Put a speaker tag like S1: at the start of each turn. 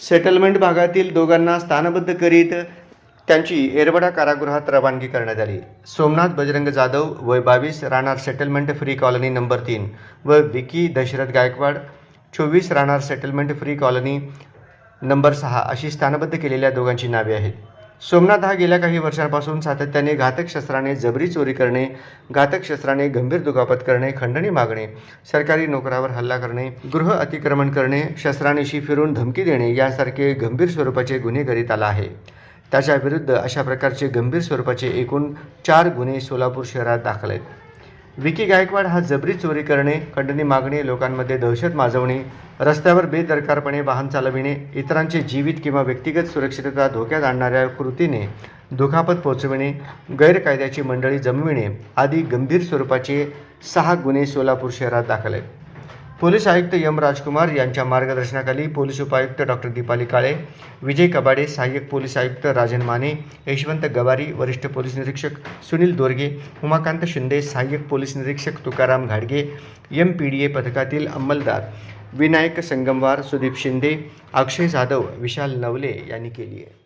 S1: Settlement भागातील दोघांना स्थानबद्ध करीत त्यांची एरवडा कारागृहात रवानगी करण्यात आली. सोमनाथ बजरंग जाधव वय बावीस राहणार सेटलमेंट फ्री कॉलनी नंबर तीन व विकी दशरथ गायकवाड चोवीस राहणार सेटलमेंट फ्री कॉलनी नंबर सहा अशी स्थानबद्ध केलेल्या दोघांची नावे आहेत. सोमनाथ हा गेल्या काही वर्षांपासून सातत्याने घातक शस्त्राने जबरी चोरी करणे घातक शस्त्राने गंभीर दुखापत करणे खंडणी मागणे सरकारी नोकरावर हल्ला करणे गृह अतिक्रमण करणे शस्त्रानेशी फिरून धमकी देणे यासारखे गंभीर स्वरूपाचे गुन्हे करीत आला आहे. त्याच्या विरुद्ध अशा प्रकारचे गंभीर स्वरूपाचे एकूण चार गुन्हे सोलापूर शहरात दाखल आहेत. विकी गायकवाड हा जबरी चोरी करणे खंडणी मागणे लोकांमध्ये दहशत माजवणे रस्त्यावर बेदरकारपणे वाहन चालविणे इतरांचे जीवित किंवा व्यक्तिगत सुरक्षितता धोक्यात आणणाऱ्या कृतीने दुखापत पोचविणे गैरकायद्याची मंडळी जमविणे आदी गंभीर स्वरूपाचे सहा गुन्हे सोलापूर शहरात दाखल आहेत. पोलीस आयुक्त यम राजकुमार यांच्या मार्गदर्शनाखाली पोलीस उपायुक्त डॉक्टर दीपाली काळे विजय कबाडे सहाय्यक पोलीस आयुक्त राजन माने यशवंत गवारी वरिष्ठ पोलीस निरीक्षक सुनील दोरगे उमाकांत शिंदे सहाय्यक पोलीस निरीक्षक तुकाराम घाडगे एम पी डी ए पथकातील अंमलदार विनायक संगमवार सुदीप शिंदे अक्षय जाधव विशाल नवले यांनी केली आहे.